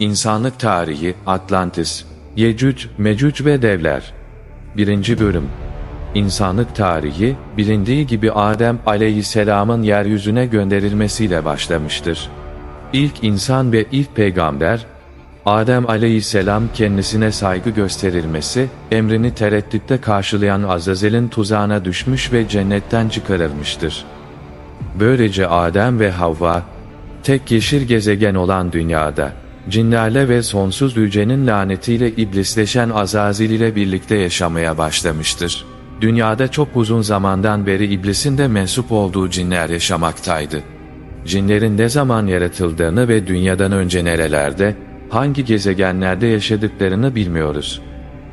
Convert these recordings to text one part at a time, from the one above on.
İnsanlık Tarihi Atlantis Yecüc, Mecüc ve Devler 1. Bölüm İnsanlık tarihi, bilindiği gibi Adem aleyhisselamın yeryüzüne gönderilmesiyle başlamıştır. İlk insan ve ilk peygamber, Adem aleyhisselam kendisine saygı gösterilmesi, emrini tereddütte karşılayan Azazel'in tuzağına düşmüş ve cennetten çıkarılmıştır. Böylece Adem ve Havva, tek yeşil gezegen olan dünyada, cinlerle ve sonsuz yücenin lanetiyle iblisleşen Azazil ile birlikte yaşamaya başlamıştır. Dünyada çok uzun zamandan beri iblisin de mensup olduğu cinler yaşamaktaydı. Cinlerin ne zaman yaratıldığını ve dünyadan önce nerelerde, hangi gezegenlerde yaşadıklarını bilmiyoruz.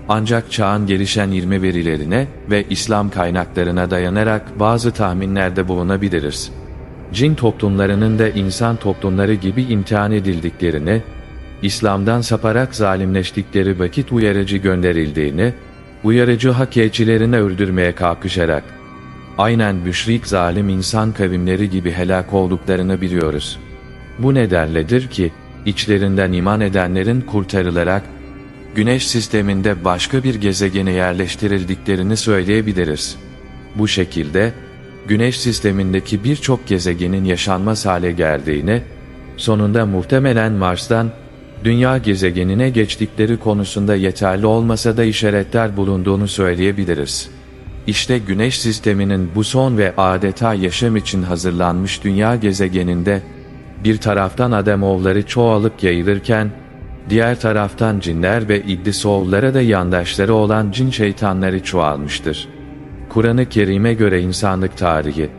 Ancak çağın gelişen ilmi verilerine ve İslam kaynaklarına dayanarak bazı tahminlerde bulunabiliriz. Cin toplumlarının da insan toplumları gibi imtihan edildiklerini, İslam'dan saparak zalimleştikleri vakit uyarıcı gönderildiğini, uyarıcı hak elçilerini öldürmeye kalkışarak, aynen müşrik zalim insan kavimleri gibi helak olduklarını biliyoruz. Bu nedenledir ki, içlerinden iman edenlerin kurtarılarak, Güneş sisteminde başka bir gezegene yerleştirildiklerini söyleyebiliriz. Bu şekilde, Güneş sistemindeki birçok gezegenin yaşanmaz hale geldiğini, sonunda muhtemelen Mars'tan Dünya gezegenine geçtikleri konusunda yeterli olmasa da işaretler bulunduğunu söyleyebiliriz. İşte Güneş sisteminin bu son ve adeta yaşam için hazırlanmış dünya gezegeninde, bir taraftan Ademoğulları çoğalıp yayılırken, diğer taraftan cinler ve İblisoğullara da yandaşları olan cin şeytanları çoğalmıştır. Kur'an-ı Kerim'e göre insanlık tarihi,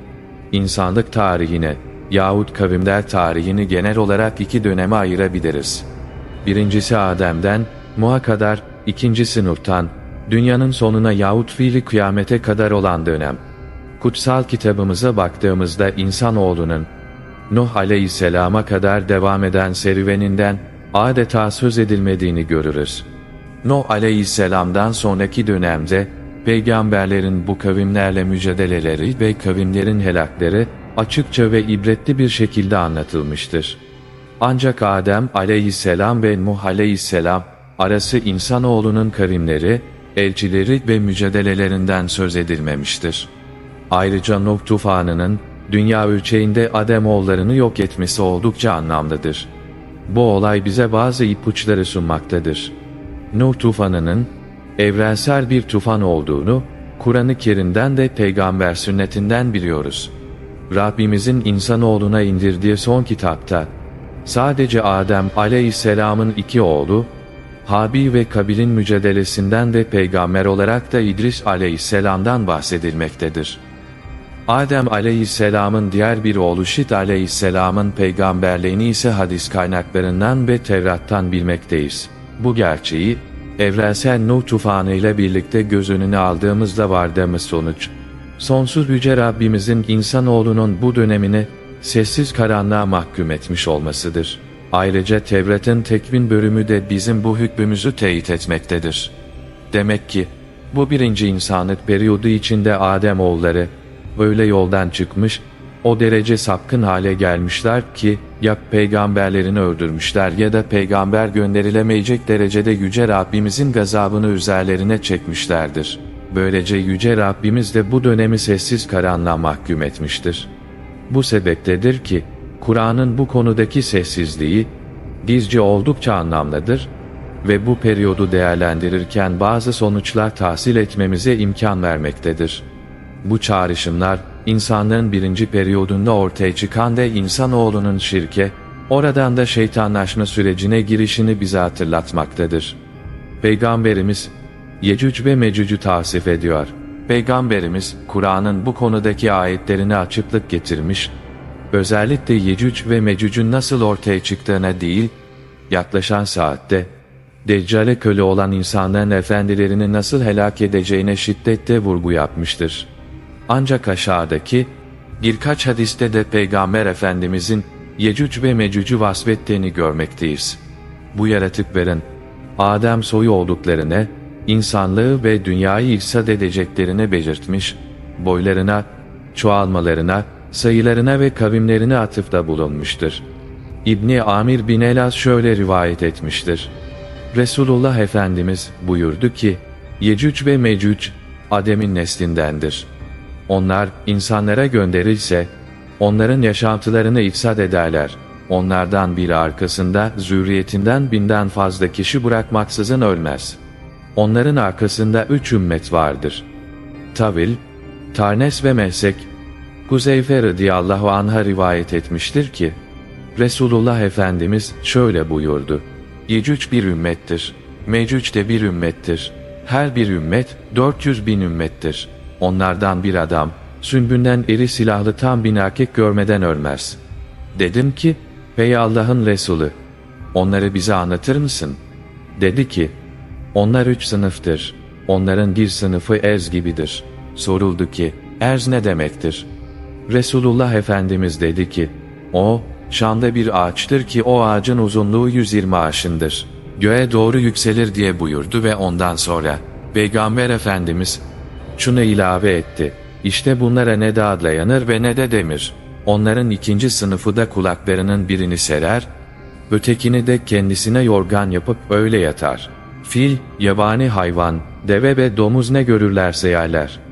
insanlık tarihine yahut kavimler tarihini genel olarak iki döneme ayırabiliriz. Birincisi Adem'den, Muha kadar, ikincisi Nuh'tan, dünyanın sonuna yahut fiili kıyamete kadar olan dönem. Kutsal kitabımıza baktığımızda insanoğlunun, Nuh aleyhisselama kadar devam eden serüveninden adeta söz edilmediğini görürüz. Nuh aleyhisselamdan sonraki dönemde, peygamberlerin bu kavimlerle mücadeleleri ve kavimlerin helakları açıkça ve ibretli bir şekilde anlatılmıştır. Ancak Adem aleyhisselam ve Nuh aleyhisselam arası insanoğlunun kavimleri, elçileri ve mücadelelerinden söz edilmemiştir. Ayrıca Nuh tufanının dünya ölçeğinde Ademoğullarını yok etmesi oldukça anlamlıdır. Bu olay bize bazı ipuçları sunmaktadır. Nuh tufanının evrensel bir tufan olduğunu Kur'an-ı Kerim'den de peygamber sünnetinden biliyoruz. Rabbimizin insanoğluna indirdiği son kitapta sadece Adem aleyhisselamın iki oğlu, Habil ve Kabil'in mücadelesinden ve peygamber olarak da İdris aleyhisselamdan bahsedilmektedir. Adem aleyhisselamın diğer bir oğlu Şit aleyhisselamın peygamberliğini ise hadis kaynaklarından ve Tevrat'tan bilmekteyiz. Bu gerçeği, evrensel Nuh tufanı ile birlikte göz önüne aldığımızda vardığımız sonuç, sonsuz yüce Rabbimizin insanoğlunun bu dönemini sessiz karanlığa mahkum etmiş olmasıdır. Ayrıca Tevrat'ın tekvin bölümü de bizim bu hükmümüzü teyit etmektedir. Demek ki, bu birinci insanlık periyodu içinde Adem oğulları, öyle yoldan çıkmış, o derece sapkın hale gelmişler ki, ya peygamberlerini öldürmüşler ya da peygamber gönderilemeyecek derecede Yüce Rabbimizin gazabını üzerlerine çekmişlerdir. Böylece Yüce Rabbimiz de bu dönemi sessiz karanlığa mahkum etmiştir. Bu sebeptedir ki, Kur'an'ın bu konudaki sessizliği, bizce oldukça anlamlıdır ve bu periyodu değerlendirirken bazı sonuçlar tahsil etmemize imkan vermektedir. Bu çağrışımlar, insanlığın birinci periyodunda ortaya çıkan ve insanoğlunun şirke, oradan da şeytanlaşma sürecine girişini bize hatırlatmaktadır. Peygamberimiz, Yecüc ve Mecüc'ü tavsif ediyor. Peygamberimiz, Kur'an'ın bu konudaki ayetlerine açıklık getirmiş, özellikle Yecüc ve Mecüc'ün nasıl ortaya çıktığına değil, yaklaşan saatte, Deccale köle olan insanların efendilerini nasıl helak edeceğine şiddetle vurgu yapmıştır. Ancak aşağıdaki, birkaç hadiste de Peygamber Efendimizin Yecüc ve Mecüc'ü vasfettiğini görmekteyiz. Bu yaratıkların, Adem soyu olduklarını, insanlığı ve dünyayı ifsad edeceklerini belirtmiş, boylarına, çoğalmalarına, sayılarına ve kavimlerine atıfta bulunmuştur. İbni Amir bin Elas şöyle rivayet etmiştir. Resulullah Efendimiz buyurdu ki, Yecüc ve Mecüc, Adem'in neslindendir. Onlar insanlara gönderilse, onların yaşantılarını ifsad ederler. Onlardan biri arkasında zürriyetinden binden fazla kişi bırakmaksızın ölmez. Onların arkasında üç ümmet vardır. Tavil, Tarnes ve Mehsek, Kuzeyfe radıyallahu anh'a rivayet etmiştir ki, Resulullah Efendimiz şöyle buyurdu. Yecüc bir ümmettir. Mecüc de bir ümmettir. Her bir ümmet 400 bin ümmettir. Onlardan bir adam, sümbünden iri silahlı tam bin erkek görmeden ölmez. Dedim ki, ey Allah'ın Resulü, onları bize anlatır mısın? Dedi ki, onlar üç sınıftır. Onların bir sınıfı erz gibidir. Soruldu ki, erz ne demektir? Resulullah Efendimiz dedi ki, o, Şam'da bir ağaçtır ki o ağacın uzunluğu 120 aşındır. Göğe doğru yükselir diye buyurdu ve ondan sonra, Peygamber Efendimiz, şunu ilave etti, İşte bunlara ne dağ dayanır ve ne de demir. Onların ikinci sınıfı da kulaklarının birini serer, ötekini de kendisine yorgan yapıp öyle yatar. Fil, yabani hayvan, deve ve domuz ne görürlerse yerler.